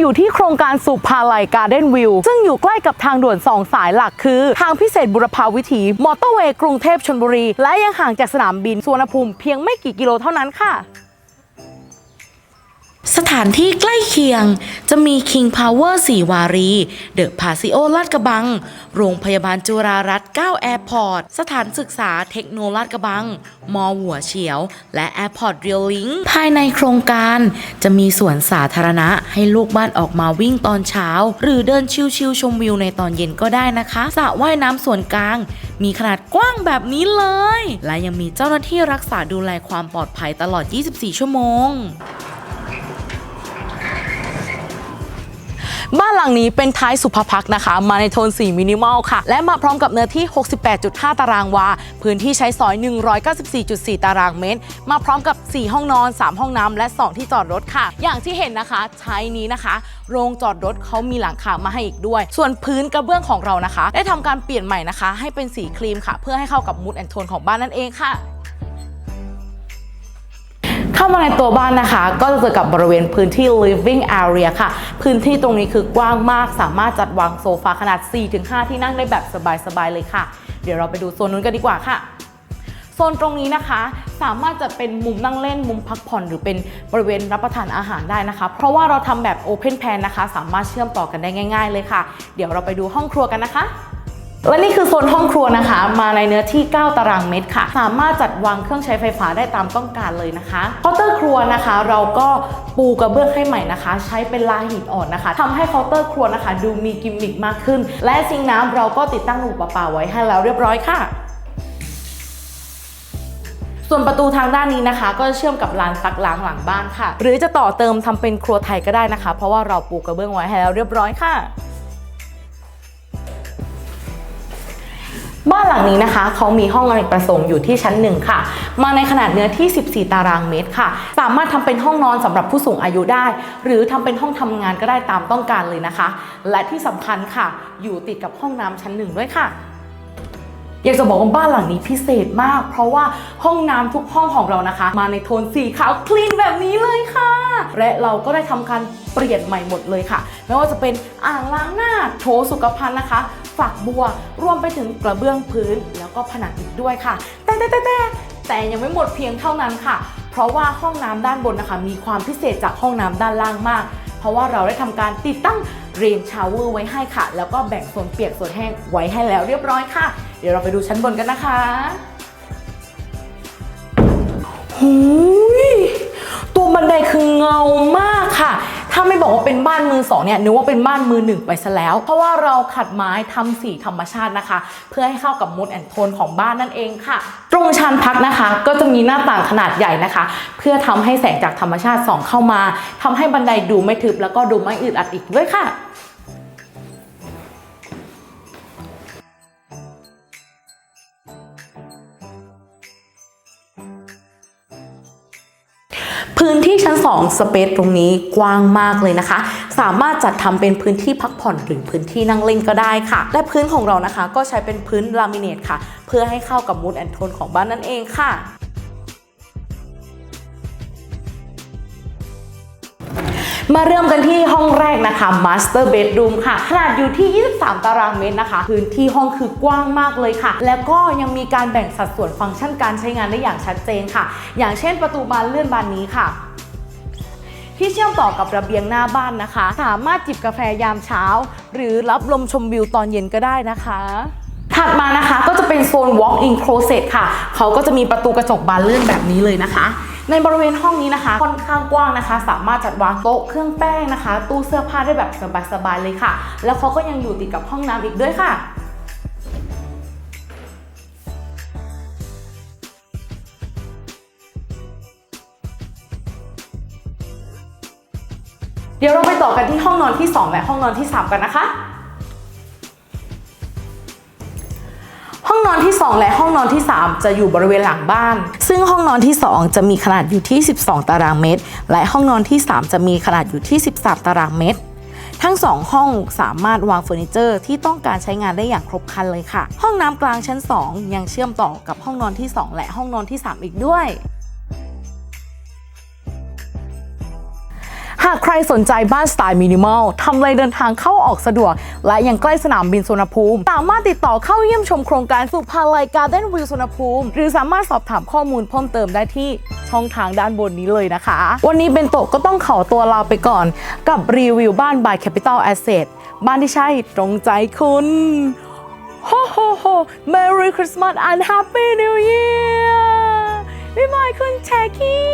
อยู่ที่โครงการสุภาลัยการ์เด้นวิวซึ่งอยู่ใกล้กับทางด่วน 2 สายหลักคือ ทางพิเศษบุรพาวิถี มอเตอร์เวย์กรุงเทพชนบุรี และยังห่างจากสนามบินสุวรรณภูมิเพียงไม่กี่กิโลเท่านั้นค่ะ สถานที่ใกล้เคียงจะมี King Power 4 วารี เดอะพาซิโอลาดกระบัง โรงพยาบาลจุฬารัตน์9แอร์พอร์ต สถานศึกษาเทคโนลาดกระบัง มอหัวเฉียว และแอร์พอร์ตเรียลลิงภายในโครงการ จะมีสวนสาธารณะให้ลูกบ้านออกมาวิ่งตอนเช้า หรือเดินชิลๆชมวิวในตอนเย็นก็ได้นะคะสระว่ายน้ำส่วนกลาง มีขนาดกว้างแบบนี้เลย และยังมีเจ้าหน้าที่รักษาดูแลความปลอดภัยตลอด 24 ชั่วโมง บ้านหลังนี้เป็นท้ายสุภพักนะคะ มาในโทนสีมินิมอลค่ะ และมาพร้อมกับเนื้อที่ 68.5 ตารางวา พื้นที่ใช้สอย 194.4 ตารางเมตร มาพร้อมกับ 4 ห้องนอน 3 ห้องน้ำและ 2 ที่จอดรถค่ะ อย่างที่เห็นนะคะใช้นี้นะคะ โรงจอดรถเขามีหลังคามาให้อีกด้วย ส่วนพื้นกระเบื้องของเรานะคะ ได้ทำการเปลี่ยนใหม่นะคะ ให้เป็นสีครีมค่ะ เพื่อให้เข้ากับมูดแอนโทนของบ้านนั่นเองค่ะ มาในตัวบ้านนะคะ ก็จะเจอกับบริเวณพื้นที่ living area ค่ะ พื้นที่ตรงนี้คือกว้างมาก สามารถจัดวางโซฟาขนาด 4-5 ที่นั่งได้แบบสบายๆเลยค่ะ เดี๋ยวเราไปดูโซนนู้นกันดีกว่าค่ะโซนตรงนี้นะคะ สามารถจะเป็นมุมนั่งเล่นมุมพักผ่อนหรือเป็นบริเวณรับประทานอาหารได้นะคะ เพราะว่าเราทำแบบ Open Plan นะคะ สามารถเชื่อมต่อกันได้ง่าย ๆ เลยค่ะ เดี๋ยวเราไปดูห้องครัวกันนะคะ และนี่คือโซนห้องครัวนะคะ มาในเนื้อที่ 9 ตารางเมตรค่ะ สามารถจัดวางเครื่องใช้ไฟฟ้าได้ตามต้องการเลยนะคะเคาน์เตอร์ครัวนะคะ เราก็ปูกระเบื้องให้ใหม่นะคะ ใช้เป็นลาหินอ่อนนะคะทำให้เคาน์เตอร์ครัวนะคะ ดูมีกิมมิคมากขึ้น และซิงน้ำเราก็ติดตั้งระบบประปาไว้ให้แล้วเรียบร้อยค่ะส่วนประตูทางด้านนี้นะคะ ก็เชื่อมกับลานซักล้างหลังบ้านค่ะ หรือจะต่อเติมทำเป็นครัวไทยก็ได้นะคะ เพราะว่าเราปูกระเบื้องไว้ให้แล้วเรียบร้อยค่ะ บ้านหลังนี้นะคะเขามีห้องอเนกประสงค์อยู่ที่ชั้นหนึ่งค่ะ มาในขนาดเนื้อที่ 14 ตารางเมตรค่ะ สามารถทำเป็นห้องนอนสำหรับผู้สูงอายุได้ หรือทำเป็นห้องทำงานก็ได้ตามต้องการเลยนะคะ และที่สำคัญค่ะ อยู่ติดกับห้องน้ำชั้นหนึ่งด้วยค่ะอยากจะบอกว่าบ้านหลังนี้พิเศษมาก เพราะว่าห้องน้ำทุกห้องของเรานะคะ มาในโทนสีขาวคลีนแบบนี้เลยค่ะ และเราก็ได้ทำการเปลี่ยนใหม่หมดเลยค่ะ ไม่ว่าจะเป็นอ่างล้างหน้าโถสุขภัณฑ์นะคะ ฝักบัว รวมไปถึงกระเบื้องพื้นแล้วก็ผนังอีกด้วยค่ะ แต่แต่แต่แต่แต่ยังไม่หมดเพียงเท่านั้นค่ะ เพราะว่าห้องน้ำด้านบนนะคะ มีความพิเศษจากห้องน้ำด้านล่างมาก เพราะว่าเราได้ทำการติดตั้งเรนชาวเวอร์ไว้ให้ค่ะ แล้วก็แบ่งโซนเปียกโซนแห้งไว้ให้แล้วเรียบร้อยค่ะ เดี๋ยวเราไปดูชั้นบนกันนะคะหูยตัวบันไดคือเงามาก ถ้าไม่บอกว่าเป็นบ้านมือสองเนี่ยนึกว่าเป็นบ้านมือหนึ่งไปซะแล้ว เพราะว่าเราขัดไม้ทำสีธรรมชาตินะคะ เพื่อให้เข้ากับมูดแอนโทนของบ้านนั่นเองค่ะ ตรงชานพักนะคะ ก็จะมีหน้าต่างขนาดใหญ่นะคะ เพื่อทำให้แสงจากธรรมชาติส่องเข้ามาทำให้บันไดดูไม่ทึบแล้วก็ดูไม่อึดอัดอีกด้วยค่ะ พื้นที่ชั้น 2 สเปซตรงนี้กว้างมากเลยนะคะ สามารถจัดทำเป็นพื้นที่พักผ่อนหรือพื้นที่นั่งเล่นก็ได้ค่ะ และพื้นของเรานะคะ ก็ใช้เป็นพื้นลามิเนตค่ะ เพื่อให้เข้ากับมูดแอนโทนของบ้านนั่นเองค่ะ มาเริ่มกันที่ห้องแรกนะคะ Master Bedroom ค่ะ ขนาดอยู่ที่ 23 ตารางเมตรนะคะ พื้นที่ห้องคือกว้างมากเลยค่ะ แล้วก็ยังมีการแบ่งสัดส่วนฟังก์ชันการใช้งานได้อย่างชัดเจนค่ะ อย่างเช่นประตูบานเลื่อนบานนี้ค่ะที่เชื่อมต่อกับระเบียงหน้าบ้านนะคะ สามารถจิบกาแฟยามเช้า หรือรับลมชมวิวตอนเย็นก็ได้นะคะ ถัดมานะคะก็จะเป็นโซน walk-in closet ค่ะ เขาก็จะมีประตูกระจกบานเลื่อนแบบนี้เลยนะคะ ในบริเวณห้องนี้นะคะ ค่อนข้างกว้างนะคะ สามารถจัดวางโต๊ะเครื่องแป้งนะคะ ตู้เสื้อผ้าได้แบบสบายๆเลยค่ะ แล้วเขาก็ยังอยู่ติดกับห้องน้ำอีกด้วยค่ะเดี๋ยวเราไปต่อกันที่ห้องนอนที่ 2 และห้องนอนที่ 3 กันนะคะ องนอนที่ 2 และห้องนอนที่ 3 จะอยู่บริเวณหลังบ้าน ซึ่งห้องนอนที่ 2 จะมีขนาดอยู่ที่ 12 ตารางเมตร และห้องนอนที่ 3 จะมีขนาดอยู่ที่ 13 ตารางเมตร ทั้ง 2 ห้องสามารถวางเฟอร์นิเจอร์ที่ต้องการใช้งานได้อย่างครบครันเลยค่ะ ห้องน้ำกลางชั้น 2 ยังเชื่อมต่อกับห้องนอนที่ 2 และห้องนอนที่ 3 อีกด้วยากใครสนใจบ้านสไตล์มินิมอลทำเลเดินทางเข้าออกสะดวก และยังใกล้สนามบินสุวรรณภูมิ สามารถติดต่อเข้าเยี่ยมชมโครงการสุภาลัยการ์เด้นวิวสุวรรณภูมิ หรือสามารถสอบถามข้อมูลเพิ่มเติมได้ที่ช่องทางด้านบนนี้เลยนะคะ วันนี้เบนโตก็ต้องขอตัวลาไปก่อน กับรีวิวบ้าน by Capital Asset บ้านที่ใช่ตรงใจคุณโฮโฮโฮ Merry Christmas and Happy New Year บ๊ายบายคุณแชกี้